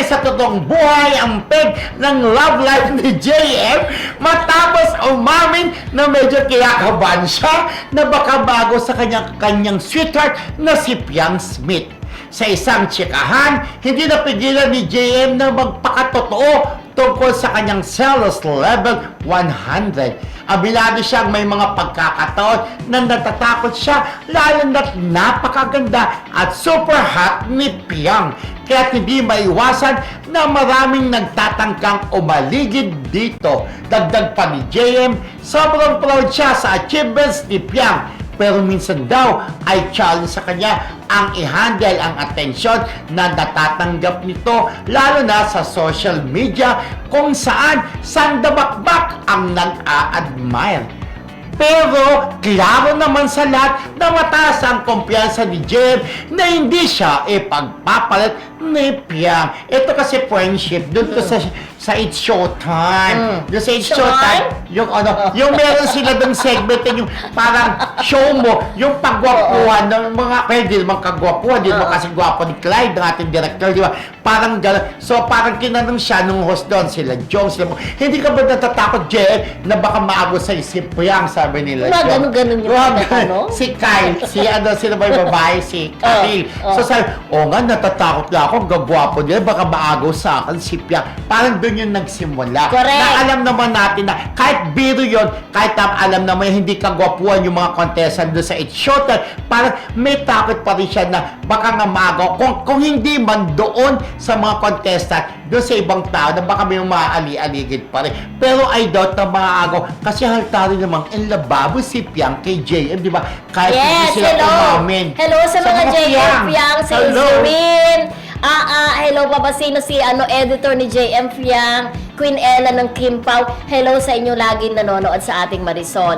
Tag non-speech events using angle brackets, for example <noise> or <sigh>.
nangyari sa totoong buhay ang peg ng love life ni JM matapos umamin na medyo kinakabahan siya na baka bago sa kanyang, kanyang sweetheart na si Piang Smith. Sa isang tsikahan, hindi napigilan ni JM na magpakatotoo tungkol sa kanyang selos level 100. Abilado siyang may mga pagkakataon na natatakot siya lalo na't napakaganda at super hot ni Piang. Kaya hindi maiwasan na maraming nagtatangkang umaligid dito. Dagdag pa ni JM, sobrang proud siya sa achievements ni Piang pero minsan daw ay challenge sa kanya ang i-handle ang atensyon na natatanggap nito lalo na sa social media kung saan sandabakbak ang nag-a-admire. Pero klaro naman sa lahat na mataas ang kumpiyansa ni Jem na hindi siya ipagpapalit ni Piang. Ito kasi friendship doon to sa sa It's Showtime. Doon sa It's Showtime, yung ano, yung meron sila doon segment yung parang show mo, yung pagwapuhan ng mga, pwede naman kagwapuhan, di naman Oo. kasi gwapo ni Clyde, ng ating director, di ba? Parang gano'n. So, parang kinanong siya nung host doon, sila Jong, sila mo. Hindi ka ba natatakot, Jen, na baka maago sa isip mo yan, sabi nila. Mga ganun-ganun yung Mga ganun. <laughs> Si Kyle, si ano, sino ba yung babae? Si <laughs> Kyle. oh. So, sabi, oo nga, natatakot na ako, gagwapo nila, baka maago sa akin, si Pia. Parang doon yung nagsimula. Correct. Na alam naman natin na kahit biro yon kahit na alam naman hindi kagwapuan yung mga contestant doon sa It's Showtime, parang may takot pa rin siya na baka nga maago. Kung, kung hindi man doon sa mga contestant, doon sa ibang tao na baka may maaali-aligid pa rin. Pero I doubt na maago kasi halata rin namang in lababo si Piang kay JM, di ba? Kahit hindi Yes, sila hello. umamin. Hello sa, mga JM Fiang, sa Hello. Izrin. Ah, ah, hello Papasino si ano editor ni JM Fiang, Queen Ella ng Kim Pao. Hello sa inyo laging nanonood sa ating Marisol.